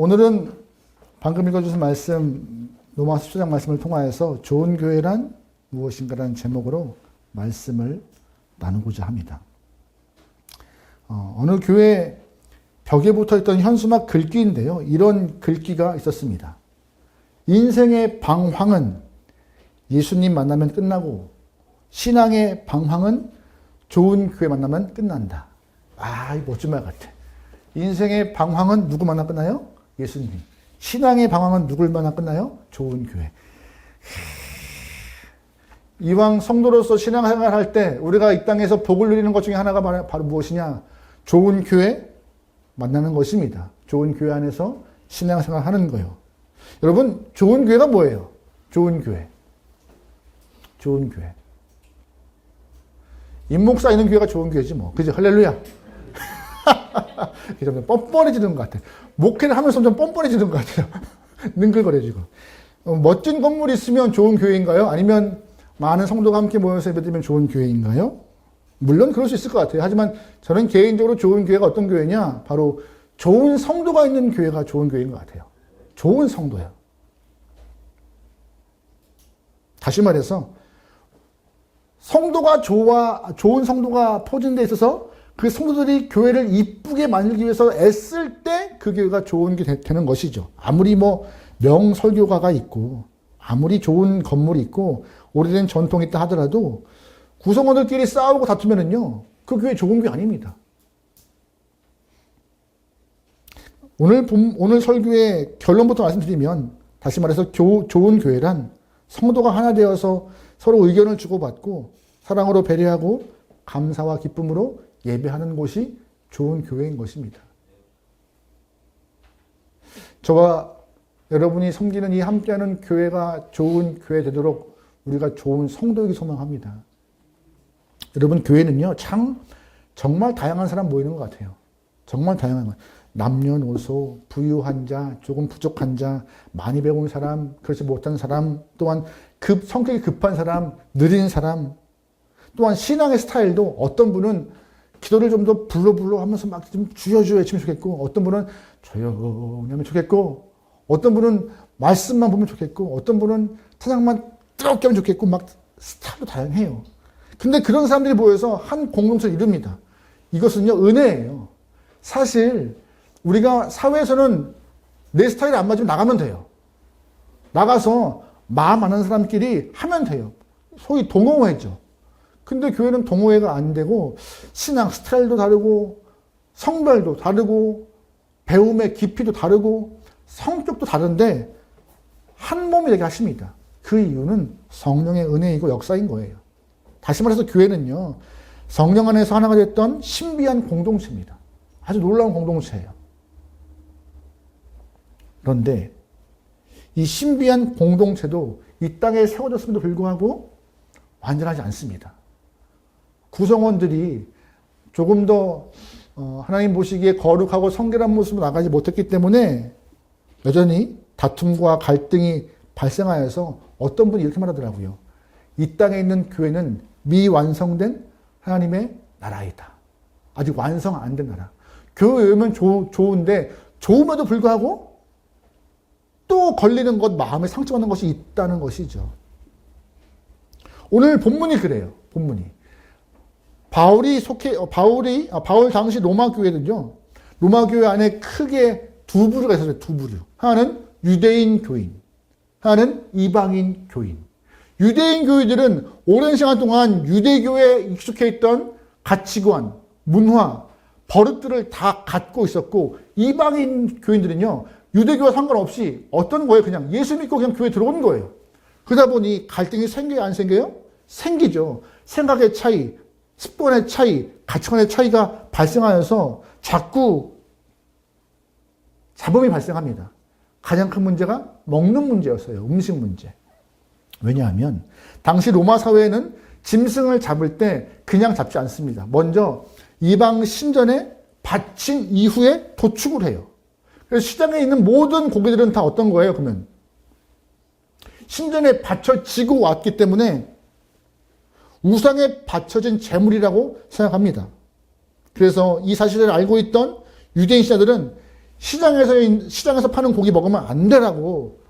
오늘은 방금 읽어주신 말씀, 로마서 10장 말씀을 통하여서 좋은 교회란 무엇인가라는 제목으로 말씀을 나누고자 합니다. 어, 어느 교회 벽에 붙어 있던 현수막 글귀인데요. 이런 글귀가 있었습니다. 인생의 방황은 예수님 만나면 끝나고 신앙의 방황은 좋은 교회 만나면 끝난다. 아, 이 멋진 말 같아. 인생의 방황은 누구 만나 끝나요? 예수님. 신앙의 방황은 누굴 만나 끝나요? 좋은 교회. 이왕 성도로서 신앙생활 할때 우리가 이 땅에서 복을 누리는 것 중에 하나가 바로, 무엇이냐? 좋은 교회 만나는 것입니다. 좋은 교회 안에서 신앙생활 하는 거요. 여러분, 좋은 교회가 뭐예요? 좋은 교회. 좋은 교회. 임목사 있는 교회가 좋은 교회지 뭐. 그죠? 할렐루야. 이게 점점 뻔뻔해지는 것 같아. 목회를 하면서 점점 뻔뻔해지는 것 같아요. 능글거려지고. 어, 멋진 건물이 있으면 좋은 교회인가요? 아니면 많은 성도가 함께 모여서 예배드리면 좋은 교회인가요? 물론 그럴 수 있을 것 같아요. 하지만 저는 개인적으로 좋은 교회가 어떤 교회냐? 바로 좋은 성도가 있는 교회가 좋은 교회인 것 같아요. 좋은 성도야. 다시 말해서 성도가 좋아 좋은 성도가 데 있어서 그 성도들이 교회를 이쁘게 만들기 위해서 애쓸 때 그 교회가 좋은 게 되, 는 것이죠. 아무리 뭐 명설교가가 있고 아무리 좋은 건물이 있고 오래된 전통이 있다 하더라도 구성원들끼리 싸우고 다투면은요 그 교회 좋은 교회 아닙니다. 오늘 본, 오늘 설교의 결론부터 말씀드리면 다시 말해서 교, 좋은 교회란 성도가 하나 되어서 서로 의견을 주고받고 사랑으로 배려하고 감사와 기쁨으로 예배하는 곳이 좋은 교회인 것입니다. 저와 여러분이 섬기는 이 함께하는 교회가 좋은 교회 되도록 우리가 좋은 성도에게 소망합니다. 여러분 교회는요 참 정말 다양한 사람 모이는 것 같아요. 정말 다양한 것. 남녀노소, 부유한 자, 조금 부족한 자, 많이 배운 사람, 그렇지 못한 사람, 또한 급 성격이 급한 사람, 느린 사람, 또한 신앙의 스타일도 어떤 분은 기도를 좀 더 불러불러 하면서 막 좀 주여주여 외치면 좋겠고, 어떤 분은 조용히 하면 좋겠고, 어떤 분은 말씀만 보면 좋겠고, 어떤 분은 찬양만 뜨겁게 하면 좋겠고, 막 스타일도 다양해요. 근데 그런 사람들이 모여서 한 공동체를 이룹니다. 이것은요, 은혜예요. 사실, 우리가 사회에서는 내 스타일이 안 맞으면 나가면 돼요. 나가서 마음 아는 사람끼리 하면 돼요. 소위 동호회죠. 근데 교회는 동호회가 안 되고 신앙 스타일도 다르고 성별도 다르고 배움의 깊이도 다르고 성격도 다른데 한 몸이 되게 하십니다. 그 이유는 성령의 은혜이고 역사인 거예요. 다시 말해서 교회는요. 성령 안에서 하나가 됐던 신비한 공동체입니다. 아주 놀라운 공동체예요. 그런데 이 신비한 공동체도 이 땅에 세워졌음에도 불구하고 완전하지 않습니다. 구성원들이 조금 더 어, 하나님 보시기에 거룩하고 성결한 모습으로 나가지 못했기 때문에 여전히 다툼과 갈등이 발생하여서 어떤 분이 이렇게 말하더라고요. 이 땅에 있는 교회는 미완성된 하나님의 나라이다. 아직 완성 안 된 나라. 교회 오면 좋은데 좋음에도 불구하고 또 걸리는 것, 마음에 상처받는 것이 있다는 것이죠. 오늘 본문이 그래요. 본문이. 바울이 속해, 어, 바울이, 아, 바울 당시 로마 교회는요, 로마 교회 안에 크게 두 부류가 있었어요. 두 부류. 하나는 유대인 교인, 하나는 이방인 교인. 유대인 교회들은 오랜 시간 동안 유대교에 익숙해 있던 가치관, 문화, 버릇들을 다 갖고 있었고, 이방인 교인들은요, 유대교와 상관없이 어떤 거예요? 그냥 예수 믿고 그냥 교회 들어온 거예요. 그러다 보니 갈등이 생겨요? 안 생겨요? 생기죠. 생각의 차이, 습관의 차이, 가치관의 차이가 발생하여서 자꾸 잡음이 발생합니다. 가장 큰 문제가 먹는 문제였어요. 음식 문제. 왜냐하면 당시 로마 사회에는 짐승을 잡을 때 그냥 잡지 않습니다. 먼저 이방 신전에 바친 이후에 도축을 해요. 그래서 시장에 있는 모든 고기들은 다 어떤 거예요, 그러면? 신전에 바쳐지고 왔기 때문에 우상에 바쳐진 재물이라고 생각합니다. 그래서 이 사실을 알고 있던 유대인 신자들은 시장에서 시장에서 파는 고기 먹으면 안 되라고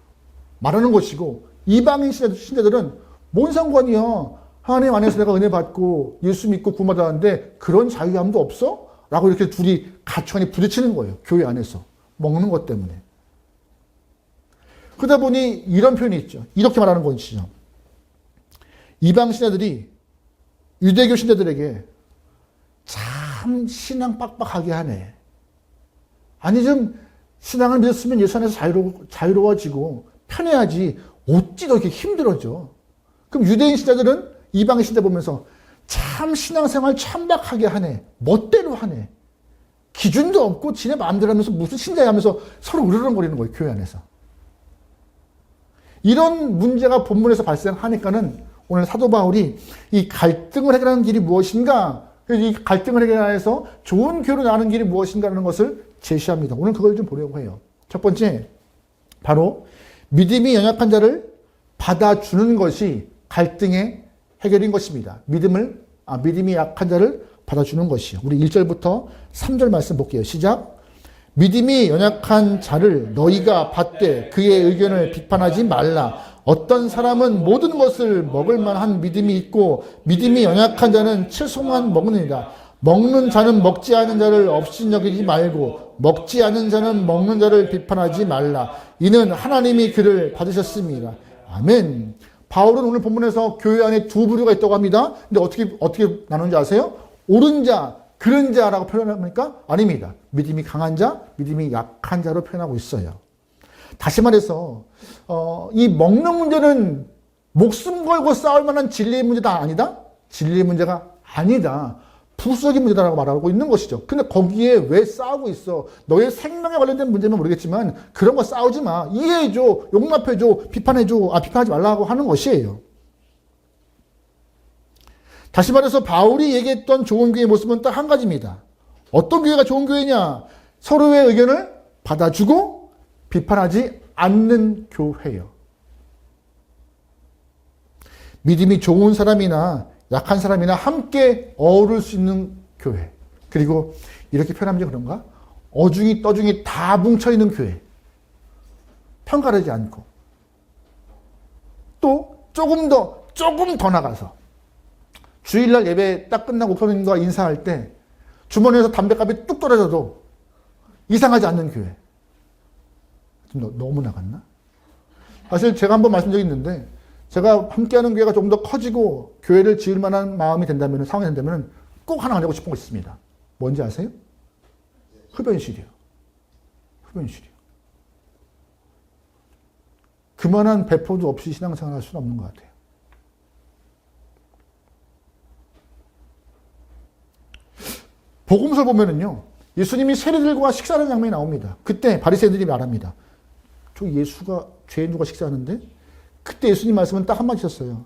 말하는 것이고 이방인 신자- 신자들은 뭔 상관이야? 하나님 안에서 내가 은혜 받고 예수 믿고 구원받았는데 그런 자유함도 없어? 라고 이렇게 둘이 가치관이 부딪히는 거예요. 교회 안에서. 먹는 것 때문에. 그러다 보니 이런 표현이 있죠. 이렇게 말하는 것이죠. 이방 신자들이 유대교 신자들에게 참 신앙 빡빡하게 하네. 아니 좀 신앙을 믿었으면 예수 안에서 자유로, 자유로워지고 편해야지 어찌 더 이렇게 힘들어져. 그럼 유대인 신자들은 이방인 신자 보면서 참 신앙생활 참박하게 하네. 멋대로 하네. 기준도 없고 지네 마음대로 하면서 무슨 신자야 하면서 서로 으르렁거리는 거예요. 교회 안에서. 이런 문제가 본문에서 발생하니까는 오늘 사도 바울이 이 갈등을 해결하는 길이 무엇인가, 이 갈등을 해결해서 좋은 교회로 나가는 길이 무엇인가라는 것을 제시합니다. 오늘 그걸 좀 보려고 해요. 첫 번째, 바로 믿음이 연약한 자를 받아주는 것이 갈등의 해결인 것입니다. 믿음을, 아, 믿음이 약한 자를 받아주는 것이요. 우리 1절부터 3절 말씀 볼게요. 시작. 믿음이 연약한 자를 너희가 받되 그의 의견을 비판하지 말라. 어떤 사람은 모든 것을 먹을 만한 믿음이 있고 믿음이 연약한 자는 채소만 먹느니라. 먹는 자는 먹지 않은 자를 없인 여기지 말고 먹지 않은 자는 먹는 자를 비판하지 말라. 이는 하나님이 그를 받으셨습니다. 아멘. 바울은 오늘 본문에서 교회 안에 두 부류가 있다고 합니다. 근데 어떻게 어떻게 나누는지 아세요? 옳은 자, 그런 자라고 표현합니까? 아닙니다. 믿음이 강한 자, 믿음이 약한 자로 표현하고 있어요. 다시 말해서 어, 이 먹는 문제는 목숨 걸고 싸울 만한 진리의 문제다 아니다? 진리의 문제가 아니다. 부수적인 문제다라고 말하고 있는 것이죠. 근데 거기에 왜 싸우고 있어? 너의 생명에 관련된 문제면 모르겠지만 그런 거 싸우지 마. 이해해줘, 용납해줘, 비판해줘, 아 비판하지 말라고 하는 것이에요. 다시 말해서 바울이 얘기했던 좋은 교회의 모습은 딱 한 가지입니다. 어떤 교회가 좋은 교회냐? 서로의 의견을 받아주고 비판하지 않는 교회요. 믿음이 좋은 사람이나 약한 사람이나 함께 어우를 수 있는 교회. 그리고 이렇게 표현하면 그런가? 어중이 떠중이 다 뭉쳐있는 교회. 편가르지 않고. 또 조금 더, 조금 더 나가서 주일날 예배 딱 끝나고 목사님과 인사할 때 주머니에서 담배값이 뚝 떨어져도 이상하지 않는 교회. 좀 너, 너무 나갔나? 사실 제가 한번 말씀 적이 있는데 제가 함께하는 교회가 조금 더 커지고 교회를 지을 만한 마음이 된다면 상황이 된다면 꼭 하나 하고 싶은 거 있습니다. 뭔지 아세요? 흡연실이요. 흡연실이요. 그만한 배포도 없이 신앙생활 할 수는 없는 것 같아요. 복음서 보면은요, 예수님이 세리들과 식사하는 장면이 나옵니다. 그때 바리새인들이 말합니다. 저 예수가 죄인 누가 식사하는데? 그때 예수님 말씀은 딱 한마디 셨어요.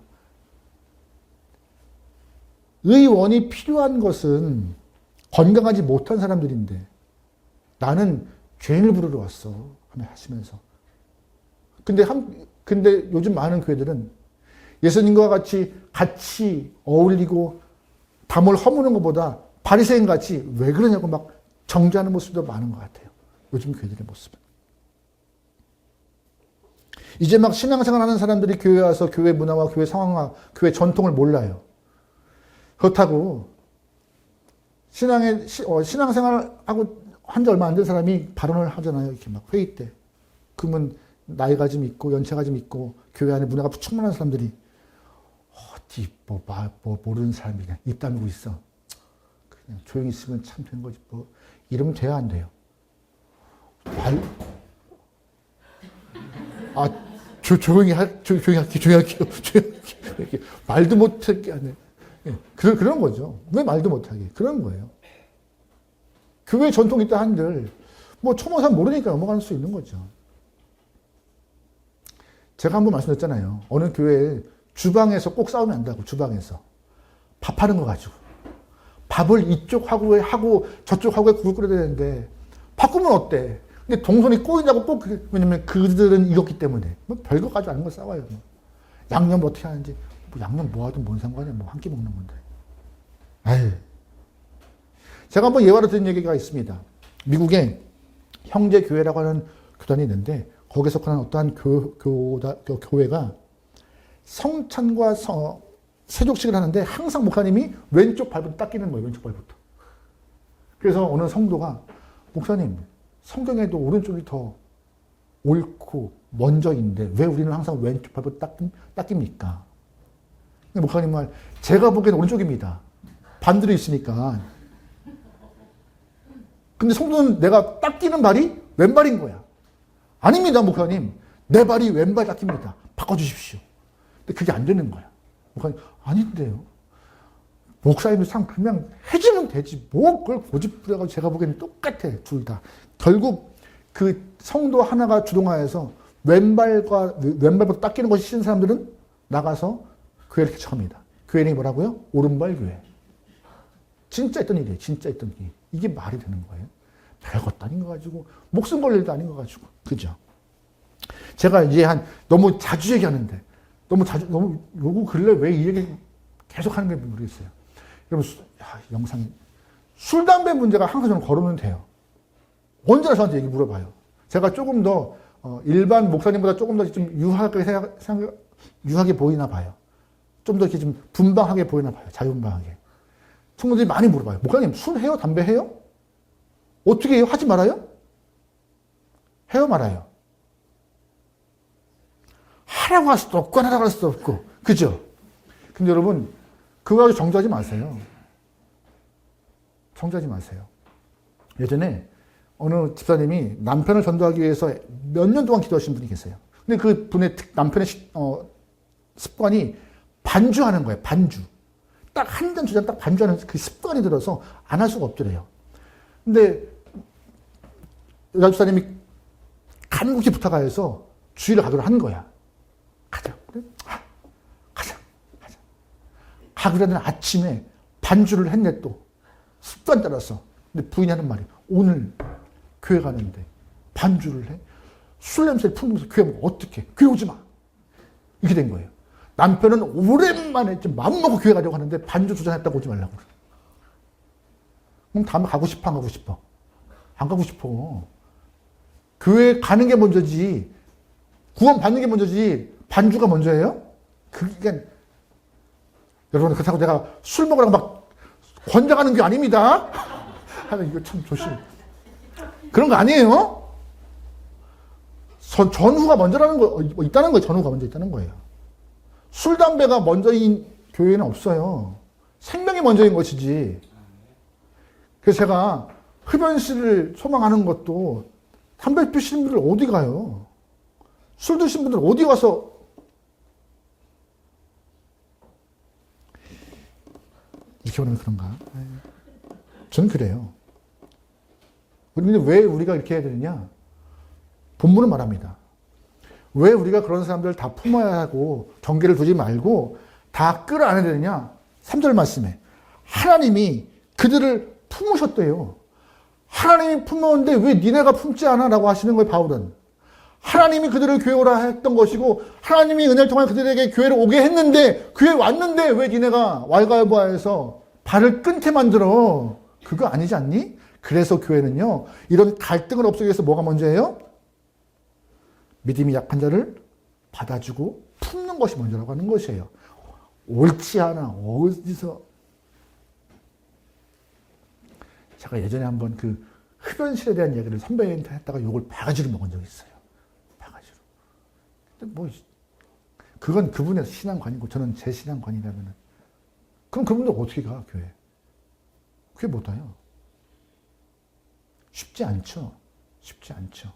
의원이 필요한 것은 건강하지 못한 사람들인데 나는 죄인을 부르러 왔어. 하시면서. 근데 한, 근데 요즘 많은 교회들은 예수님과 같이 같이 어울리고 담을 허무는 것보다 바리새인 같이 왜 그러냐고 막 정죄하는 모습도 많은 것 같아요. 요즘 교회들의 모습은. 이제 막 신앙생활 하는 사람들이 교회 와서 교회 문화와 교회 상황과 교회 전통을 몰라요. 그렇다고 신앙의 어, 신앙생활하고 한 지 얼마 안 된 사람이 발언을 하잖아요. 이렇게 막 회의 때. 그러면 나이가 좀 있고 연차가 좀 있고 교회 안에 문화가 충만한 사람들이 어디 뭐, 마, 뭐 모르는 사람이 그냥 입 다물고 있어. 그냥 조용히 있으면 참 되는 거지 뭐 이러면 돼야 안 돼요. 말, 아, 조, 조용히 할, 조, 조용히 할게, 조용히 할게요. 조용히 할게요. 말도 못하게 하네. 예, 그런, 그런 거죠. 왜 말도 못하게? 그런 거예요. 교회 전통이 있다 한들, 뭐, 초모산 모르니까 넘어갈 수 있는 거죠. 제가 한 번 말씀드렸잖아요. 어느 교회에 주방에서 꼭안 된다고, 주방에서. 밥하는 거 가지고. 밥을 이쪽 하고, 하고, 저쪽 하고 국을 끓여야 되는데, 바꾸면 어때? 근데 동선이 꼬이냐고 꼭, 그게- 왜냐면 그들은 익었기 때문에. 뭐 별거 가지고 아는 거 싸워요. 뭐. 양념 어떻게 하는지. 뭐 양념 뭐 하든 뭔 상관이야. 뭐 한 끼 먹는 건데. 에이. 제가 한번 예화로 들은 얘기가 있습니다. 미국에 형제교회라고 하는 교단이 있는데 거기에 속하는 어떠한 교, 교다, 교, 교회가 성찬과 성, 세족식을 하는데 항상 목사님이 왼쪽 발부터 닦이는 거예요. 왼쪽 발부터. 그래서 어느 성도가 목사님 성경에도 오른쪽이 더 옳고 먼저인데 왜 우리는 항상 왼쪽 발부터 닦, 닦입니까? 목사님 말 제가 보기엔 오른쪽입니다. 반대로 있으니까. 근데 성도는 내가 닦이는 발이 왼발인 거야. 아닙니다, 목사님. 내 발이 왼발 닦입니다. 바꿔주십시오. 근데 그게 안 되는 거야. 목사님, 아닌데요. 목사님이 참 그냥 해주면 되지. 뭐 그걸 고집 부려가지고 제가 보기에는 똑같아, 둘 다. 결국 그 성도 하나가 주동하여서 왼발과, 왼발부터 닦이는 것이 싫은 사람들은 나가서 교회를 개척합니다. 교회 이름이 뭐라고요? 오른발 교회. 진짜 있던 일이에요. 진짜 있던 일. 이게 말이 되는 거예요. 별것도 아닌 거 가지고, 목숨 걸 일도 아닌 거 가지고. 그죠? 제가 이제 한, 너무 자주 얘기하는데, 너무 자주, 너무, 요거 근래 왜 이 얘기 계속 하는 게 모르겠어요. 여러분, 영상, 술, 담배 문제가 항상 저는 걸으면 돼요. 언제나 저한테 얘기 물어봐요. 제가 조금 더, 어, 일반 목사님보다 조금 더 좀 유하게 생각, 생각, 유하게 보이나 봐요. 좀 더 이렇게 좀 분방하게 보이나 봐요. 자유분방하게. 친구들이 많이 물어봐요. 목사님, 술 해요? 담배 해요? 어떻게 해요? 하지 말아요? 해요? 말아요? 하라고 할 수도 없고, 안 하라고 할 수도 없고. 그죠? 근데 여러분, 그거 가지고 정죄하지 마세요. 정죄하지 마세요. 예전에 어느 집사님이 남편을 전도하기 위해서 몇 년 동안 기도하신 분이 계세요. 근데 그 분의 특- 남편의 시- 어, 습관이 반주하는 거예요. 반주. 딱 한 잔, 두 잔 딱 반주하는 그 습관이 들어서 안 할 수가 없더래요. 근데 여자 집사님이 간곡히 부탁하여서 주의를 가도록 한 거야. 가자. 그래? 아, 가자. 가자. 가그라는 아침에 반주를 했네 또. 습관 따라서. 근데 부인이 하는 말이 오늘 교회 가는데 반주를 해? 술 냄새를 풍기면서 교회 오면 어떡해? 교회 오지 마. 이렇게 된 거예요. 남편은 오랜만에 좀 마음먹고 교회 가려고 하는데 반주 두잔 했다고 오지 말라고 그래. 그럼 다음에 가고 싶어 안 가고 싶어? 안 가고 싶어. 교회 가는 게 먼저지. 구원 받는 게 먼저지. 반주가 먼저예요? 그게 여러분 그렇다고 내가 술 먹으라고 막 권장하는 게 아닙니다. 하나 이거 참 조심. 그런 거 아니에요? 전, 전후가 먼저라는 거 어, 있다는 거예요. 전후가 먼저 있다는 거예요. 술 담배가 먼저인 교회는 없어요. 생명이 먼저인 것이지. 그래서 제가 흡연실을 소망하는 것도 담배 피시는 분들 어디 가요? 술 드신 분들 어디 가서 이렇게 그런가? 전 그래요. 근데 왜 우리가 이렇게 해야 되느냐? 본문은 말합니다. 왜 우리가 그런 사람들을 다 품어야 하고 경계를 두지 말고 다 끌어안아야 되느냐? 3절 말씀에 하나님이 그들을 품으셨대요. 하나님이 품었는데 왜 니네가 품지 않아? 라고 하시는 거예요, 바울은. 하나님이 그들을 교회 오라 했던 것이고 하나님이 은혜를 통해 그들에게 교회를 오게 했는데 교회 왔는데 왜 니네가 왈가왈부하여서 발을 끊게 만들어? 그거 아니지 않니? 그래서 교회는요 이런 갈등을 없애기 위해서 뭐가 먼저예요? 믿음이 약한 자를 받아주고 품는 것이 먼저라고 하는 것이에요. 옳지 않아 어디서 제가 예전에 한번 그 흡연실에 대한 얘기를 선배한테 했다가 욕을 바가지로 먹은 적이 있어요. 뭐 그건 그분의 신앙관이고 저는 제 신앙관이라면은 그럼 그분들 어떻게 가 교회? 교회 못 와요. 쉽지 않죠. 쉽지 않죠.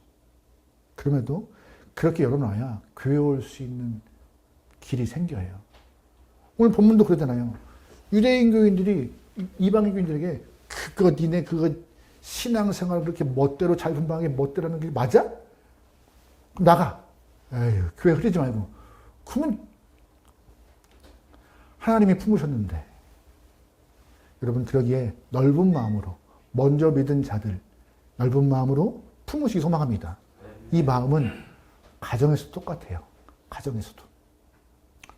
그럼에도 그렇게 열어놔야 교회 올 수 있는 길이 생겨요. 오늘 본문도 그러잖아요. 유대인 교인들이 이방인 교인들에게 그거 니네 그거 신앙생활 그렇게 멋대로 자유분방하게 멋대로 하는 게 맞아? 그럼 나가. 에휴, 교회 흐리지 말고. 그러면 하나님이 품으셨는데 여러분 그러기에 넓은 마음으로 먼저 믿은 자들 넓은 마음으로 품으시기 소망합니다. 이 마음은 가정에서 똑같아요. 가정에서도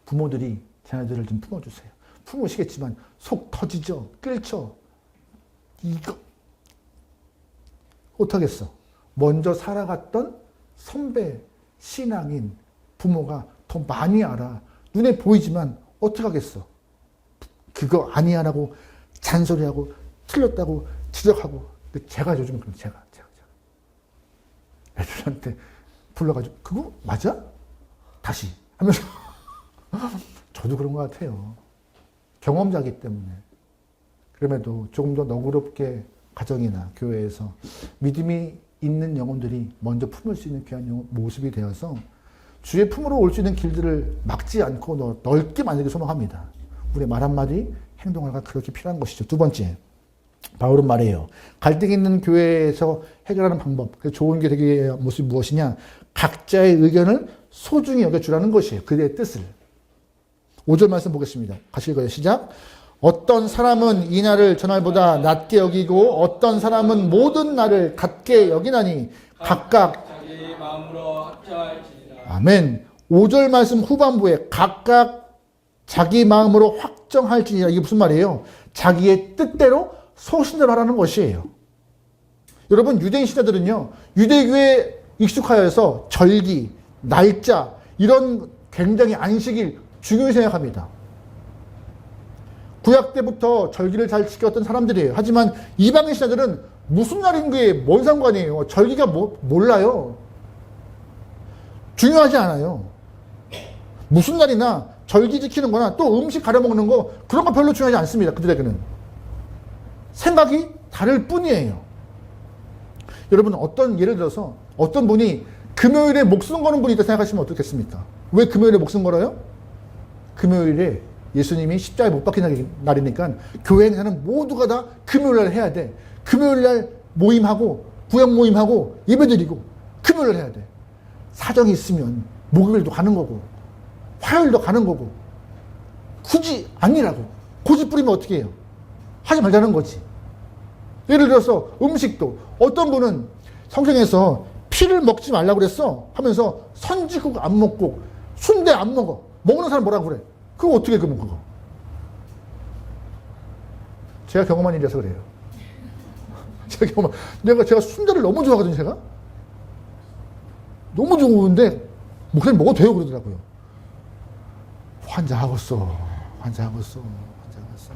부모들이 자녀들을 좀 품어주세요. 품으시겠지만 속 터지죠, 끓죠. 이거 어떡하겠어. 먼저 살아갔던 선배, 신앙인, 부모가 더 많이 알아. 눈에 보이지만 어떡하겠어. 그거 아니야라고 잔소리하고 틀렸다고 지적하고 제가 요즘 그럼 제가 제가 제가 애들한테 불러가지고 그거 맞아? 다시 하면서 저도 그런 것 같아요. 경험자기 때문에 그럼에도 조금 더 너그럽게 가정이나 교회에서 믿음이 있는 영혼들이 먼저 품을 수 있는 귀한 영혼- 모습이 되어서 주의 품으로 올 수 있는 길들을 막지 않고 넓- 넓게 만들기 소망합니다. 우리의 말 한마디, 행동 하나가 그렇게 필요한 것이죠. 두 번째, 바울은 말해요. 갈등 있는 교회에서 해결하는 방법, 그 좋은 교회의 모습이 무엇이냐? 각자의 의견을 소중히 여겨주라는 것이에요. 그들의 뜻을. 5절 말씀 보겠습니다. 같이 읽어요. 시작. 어떤 사람은 이 날을 전날보다 낮게 여기고 어떤 사람은 모든 날을 같게 여기나니 각각. 아멘. 5절 말씀 후반부에 각각 자기 마음으로 확정할지니라 이게 무슨 말이에요? 자기의 뜻대로 소신대로 하라는 것이에요. 여러분 유대인 시대들은요. 유대교에 익숙하여서 절기, 날짜 이런 굉장히 안식일 중요히 생각합니다. 구약 때부터 절기를 잘 지켰던 사람들이에요. 하지만 이방인 시대들은 무슨 날인 게 뭔 상관이에요? 절기가 뭐, 몰라요. 중요하지 않아요. 무슨 날이나 절기 지키는 거나 또 음식 가려 먹는 거 그런 거 별로 중요하지 않습니다. 그들에게는. 생각이 다를 뿐이에요. 여러분 어떤 예를 들어서 어떤 분이 금요일에 목숨 거는 분이 있다 생각하시면 어떻겠습니까? 왜 금요일에 목숨 걸어요? 금요일에 예수님이 십자가에 못 박힌 날이- 날이니까 교회 행사는 모두가 다 금요일 날 해야 돼. 금요일 날 모임하고 구역 모임하고 예배드리고 금요일 날 해야 돼. 사정이 있으면 목요일도 가는 거고 화요일도 가는 거고 굳이 아니라고 고집 부리면 어떻게 해요? 하지 말자는 거지. 예를 들어서 음식도 어떤 분은 성경에서 피를 먹지 말라고 그랬어 하면서 선지국 안 먹고 순대 안 먹어 먹는 사람 뭐라 그래 그거 어떻게 그러면 그거? 제가 경험한 일이라서 그래요. 제가 경험 내가 제가 순대를 너무 좋아하거든요 제가. 너무 좋은데 목사님 먹어도 돼요? 그러더라고요. 환장하겠어. 환장하겠어. 환장하겠어.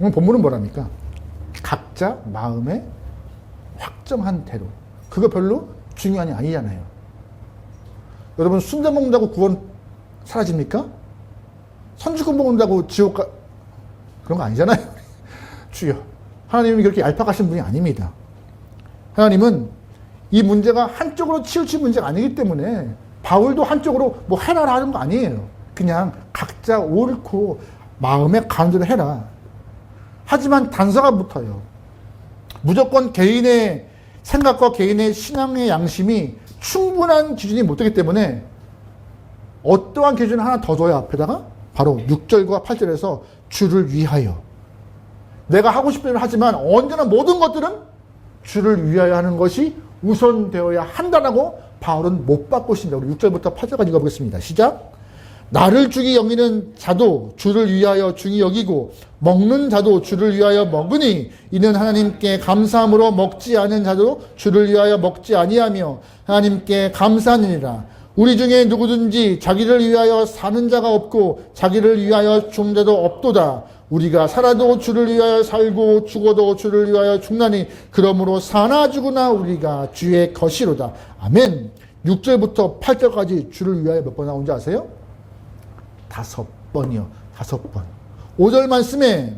오늘 본문은 뭐랍니까? 각자 마음에 확정한 대로. 그거 별로 중요한 게 아니잖아요. 여러분, 순대 먹는다고 구원 사라집니까? 선지국 먹는다고 지옥 가, 그런 거 아니잖아요. 주여. 하나님이 그렇게 얄팍하신 분이 아닙니다. 하나님은 이 문제가 한쪽으로 치우칠 문제가 아니기 때문에 바울도 한쪽으로 뭐 해라 하는 거 아니에요. 그냥 각자 옳고 마음에 가는 대로 해라. 하지만 단서가 붙어요. 무조건 개인의 생각과 개인의 신앙의 양심이 충분한 기준이 못 되기 때문에 어떠한 기준을 하나 더 둬야 앞에다가 바로 6절과 8절에서 주를 위하여 내가 하고 싶은 일을 하지만 언제나 모든 것들은 주를 위하여 하는 것이 우선 되어야 한다라고 바울은 못 바꾸신다. 우리 6절부터 8절까지 읽어보겠습니다. 시작. 나를 주기 여기는 자도 주를 위하여 중히 여기고 먹는 자도 주를 위하여 먹으니 이는 하나님께 감사함으로 먹지 않은 자도 주를 위하여 먹지 아니하며 하나님께 감사하느니라 우리 중에 누구든지 자기를 위하여 사는 자가 없고 자기를 위하여 죽는 자도 없도다 우리가 살아도 주를 위하여 살고 죽어도 주를 위하여 죽나니 그러므로 사나 죽으나 우리가 주의 것이로다 아멘 6절부터 8절까지 주를 위하여 몇 번 나온지 아세요? 다섯 번이요. 다섯 번. 5절 말씀에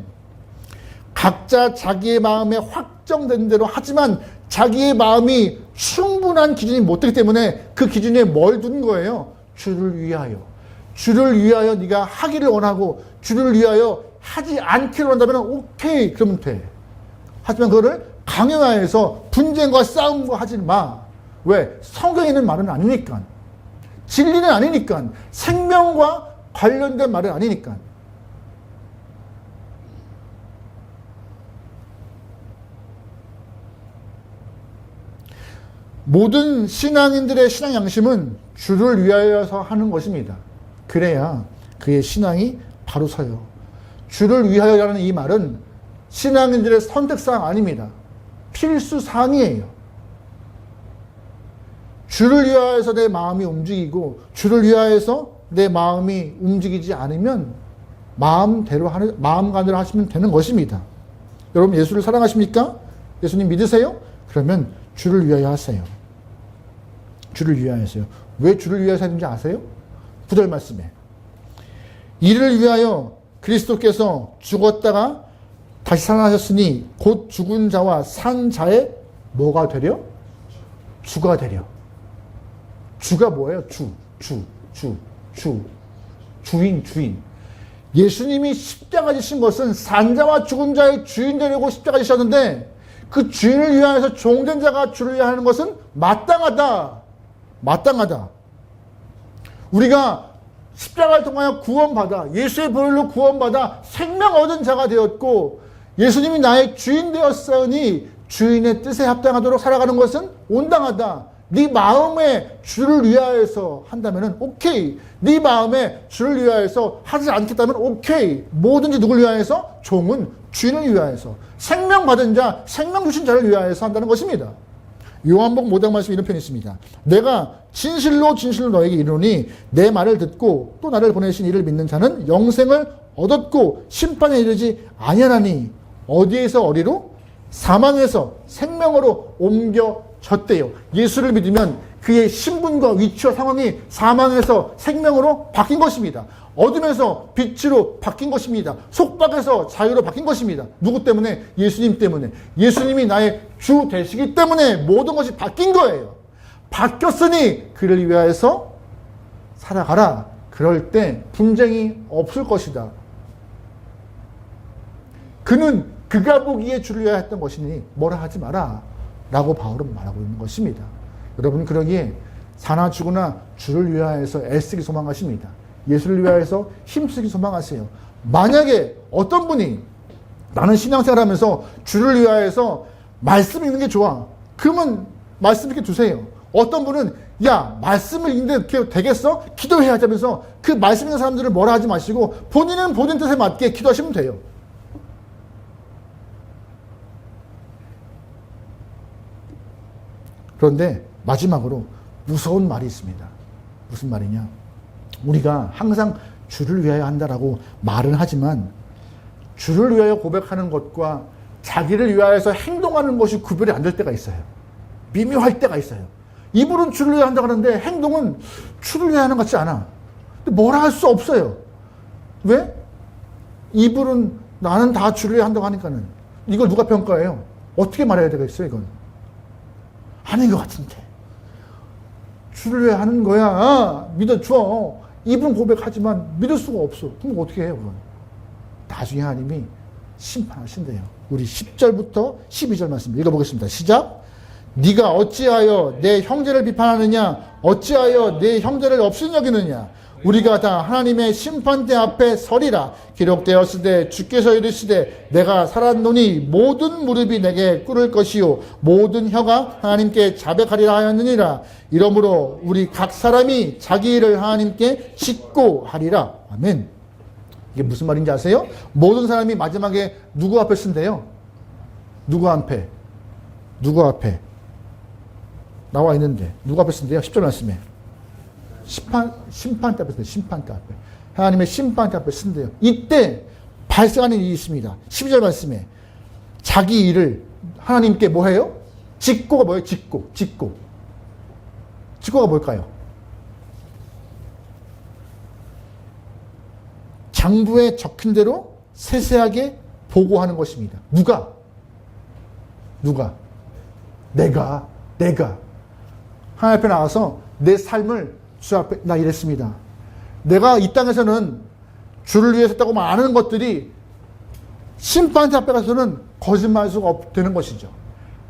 각자 자기의 마음에 확정된 대로 하지만 자기의 마음이 충분한 기준이 못 되기 때문에 그 기준에 뭘 둔 거예요? 주를 위하여. 주를 위하여 네가 하기를 원하고 주를 위하여 하지 않기를 원한다면 오케이 그러면 돼. 하지만 그거를 강요하여서 분쟁과 싸움과 하지 마. 왜? 성경에 있는 말은 아니니까. 진리는 아니니까. 생명과 관련된 말은 아니니까. 모든 신앙인들의 신앙 양심은 주를 위하여서 하는 것입니다. 그래야 그의 신앙이 바로 서요. 주를 위하여라는 이 말은 신앙인들의 선택사항 아닙니다. 필수 사항이에요. 주를 위하여서 내 마음이 움직이고 주를 위하여서 내 마음이 움직이지 않으면 마음대로 하는 마음간대로 하시면 되는 것입니다. 여러분 예수를 사랑하십니까? 예수님 믿으세요? 그러면 주를 위하여 하세요. 주를 위하여서요. 왜 주를 위하여서 하는지 아세요? 구절 말씀에 이를 위하여 그리스도께서 죽었다가 다시 살아나셨으니 곧 죽은 자와 산 자의 뭐가 되려? 주가 되려. 주가 뭐예요? 주, 주, 주, 주. 주인, 주인. 예수님이 십자가 지신 것은 산자와 죽은 자의 주인 되려고 십자가 지셨는데 그 주인을 위하여서 종된 자가 주를 위하는 것은 마땅하다. 마땅하다. 우리가 십자가를 통하여 구원받아 예수의 보혈로 구원받아 생명 얻은 자가 되었고 예수님이 나의 주인 되었으니 주인의 뜻에 합당하도록 살아가는 것은 온당하다. 네 마음에 주를 위하여서 한다면 오케이. 네 마음에 주를 위하여서 하지 않겠다면 오케이. 뭐든지 누굴 위하여서 종은 주인을 위하여서 생명 받은 자, 생명 주신 자를 위하여서 한다는 것입니다. 요한복 5장 말씀 이런 편이 있습니다. 내가 진실로 진실로 너에게 이르노니 내 말을 듣고 또 나를 보내신 이를 믿는 자는 영생을 얻었고 심판에 이르지 아니하나니 어디에서 어디로 사망에서 생명으로 옮겨졌대요. 예수를 믿으면 그의 신분과 위치와 상황이 사망에서 생명으로 바뀐 것입니다. 어둠에서 빛으로 바뀐 것입니다. 속박에서 자유로 바뀐 것입니다. 누구 때문에? 예수님 때문에. 예수님이 나의 주 되시기 때문에 모든 것이 바뀐 거예요. 바뀌었으니 그를 위하여서 살아가라. 그럴 때 분쟁이 없을 것이다. 그는 그가 보기에 주를 위하여 했던 것이니 뭐라 하지 마라. 라고 바울은 말하고 있는 것입니다. 여러분 그러기에 사나 죽으나 주를 위하여서 애쓰기 소망하십니다. 예수를 위하여서 힘쓰기 소망하세요. 만약에 어떤 분이 나는 신앙생활 하면서 주를 위하여서 말씀 읽는 게 좋아. 그러면 말씀 읽게 두세요. 어떤 분은 야 말씀을 읽는데 되겠어? 기도해야 하자면서 그 말씀 있는 사람들을 뭐라 하지 마시고 본인은 본인 뜻에 맞게 기도하시면 돼요. 그런데 마지막으로 무서운 말이 있습니다. 무슨 말이냐? 우리가 항상 주를 위하여 한다라고 말은 하지만 주를 위하여 고백하는 것과 자기를 위하여서 행동하는 것이 구별이 안 될 때가 있어요. 미묘할 때가 있어요. 입으로는 주를 위하여 한다고 하는데 행동은 주를 위하여 하는 것 같지 않아. 근데 뭐라 할 수 없어요. 왜? 입으로는 나는 다 주를 위하여 한다고 하니까는 이걸 누가 평가해요? 어떻게 말해야 되겠어요, 이건? 아닌 것 같은데. 주를 위해 하는 거야. 믿어줘. 입은 고백하지만 믿을 수가 없어. 그럼 어떻게 해요, 그건? 나중에 하나님이 심판하신대요. 우리 10절부터 12절 말씀 읽어보겠습니다. 시작. 네가 어찌하여 내 형제를 비판하느냐? 어찌하여 내 형제를 없인 여기느냐? 우리가 다 하나님의 심판대 앞에 서리라. 기록되었으되 주께서 이르시되 내가 살았노니 모든 무릎이 내게 꿇을 것이요 모든 혀가 하나님께 자백하리라 하였느니라. 이러므로 우리 각 사람이 자기 일을 하나님께 짓고 하리라. 아멘. 이게 무슨 말인지 아세요? 모든 사람이 마지막에 누구 앞에 쓴대요? 누구 앞에? 누구 앞에? 나와 있는데 누구 앞에 쓴대요? 10절 말씀에. 심판, 심판대 앞에 쓴대요. 심판대 앞에. 하나님의 심판대 앞에 쓴대요. 이때 발생하는 일이 있습니다. 12절 말씀에. 자기 일을 하나님께 뭐 해요? 짓고가 뭐예요? 짓고, 짓고. 짓고가 뭘까요? 장부에 적힌 대로 세세하게 보고하는 것입니다. 누가? 누가? 내가, 내가. 하나님 앞에 나와서 내 삶을 주 앞에 나 이랬습니다. 내가 이 땅에서는 주를 위해서 했다고 많은 것들이 심판대 앞에 가서는 거짓말할 수가 없, 되는 것이죠.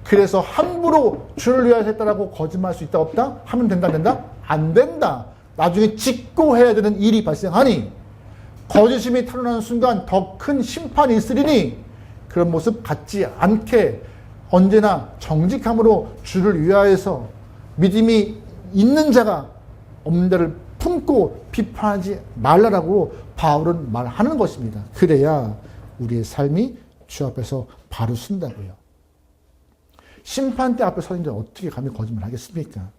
그래서 함부로 주를 위해서 했다라고 거짓말할 수 있다 없다? 하면 된다 안 된다? 안 된다. 나중에 짓고 해야 되는 일이 발생하니 거짓심이 탄로나는 순간 더 큰 심판이 있으리니 그런 모습 갖지 않게 언제나 정직함으로 주를 위하여서 믿음이 있는 자가 없는 자를 품고 비판하지 말라라고 바울은 말하는 것입니다. 그래야 우리의 삶이 주 앞에서 바로 쓴다고요. 심판대 앞에 서 있는데 어떻게 감히 거짓말 하겠습니까?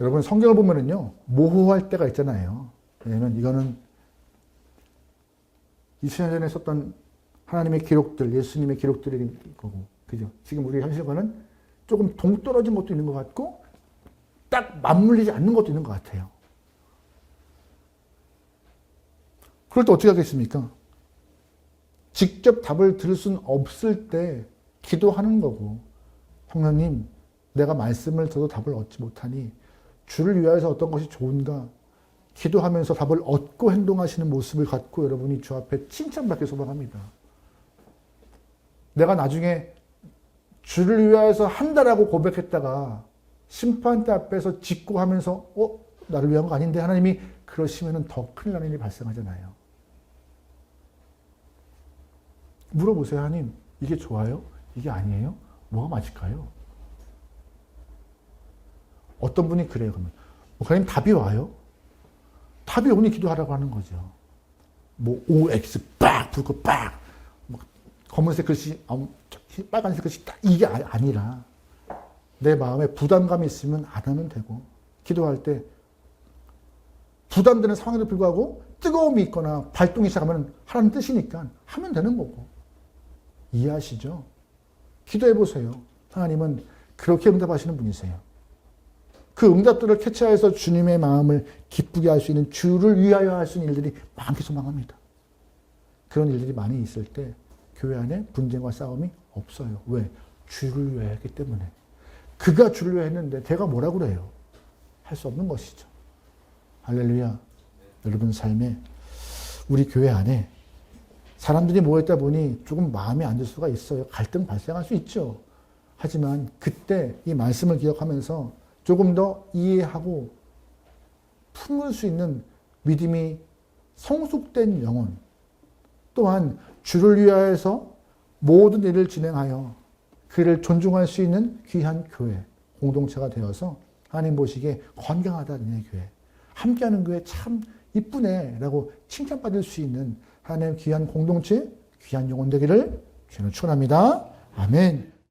여러분 성경을 보면은요 모호할 때가 있잖아요. 왜냐면 이거는 2000년 전에 썼던 하나님의 기록들, 예수님의 기록들이 거고, 그죠? 지금 우리 현실과는 조금 동떨어진 것도 있는 것 같고, 딱 맞물리지 않는 것도 있는 것 같아요. 그럴 때 어떻게 하겠습니까? 직접 답을 들을 수는 없을 때 기도하는 거고, 성령님, 내가 말씀을 들어도 답을 얻지 못하니 주를 위하여서 어떤 것이 좋은가 기도하면서 답을 얻고 행동하시는 모습을 갖고 여러분이 주 앞에 칭찬받기 소망합니다. 내가 나중에 주를 위하여서 한다라고 고백했다가 심판대 앞에서 짓고 하면서 어 나를 위한 거 아닌데 하나님이 그러시면은 더 큰일 나는 일이 발생하잖아요. 물어보세요 하나님 이게 좋아요? 이게 아니에요? 뭐가 맞을까요? 어떤 분이 그래요 그러면 목사님 답이 와요? 답이 오니 기도하라고 하는 거죠. 뭐 OX 빡 불고 빡뭐 검은색 글씨 음, 빨간색 글씨 딱 이게 아- 아니라 내 마음에 부담감이 있으면 안 하면 되고 기도할 때 부담되는 상황에도 불구하고 뜨거움이 있거나 발동이 시작하면 하라는 뜻이니까 하면 되는 거고 이해하시죠? 기도해 보세요. 하나님은 그렇게 응답하시는 분이세요. 그 응답들을 캐치하여서 주님의 마음을 기쁘게 할 수 있는 주를 위하여 할 수 있는 일들이 많게 소망합니다. 그런 일들이 많이 있을 때 교회 안에 분쟁과 싸움이 없어요. 왜? 주를 위하여 했기 때문에. 그가 주를 위하여 했는데 내가 뭐라 그래요? 할 수 없는 것이죠. 할렐루야. 여러분 삶에 우리 교회 안에 사람들이 모였다 보니 조금 마음에 안들 수가 있어요. 갈등 발생할 수 있죠. 하지만 그때 이 말씀을 기억하면서 조금 더 이해하고 품을 수 있는 믿음이 성숙된 영혼 또한 주를 위하여서 모든 일을 진행하여 그를 존중할 수 있는 귀한 교회 공동체가 되어서 하나님 보시기에 건강하다 너네 교회 함께하는 교회 참 이쁘네 라고 칭찬받을 수 있는 하나님 귀한 공동체 귀한 영혼 되기를 주는 축원합니다. 아멘.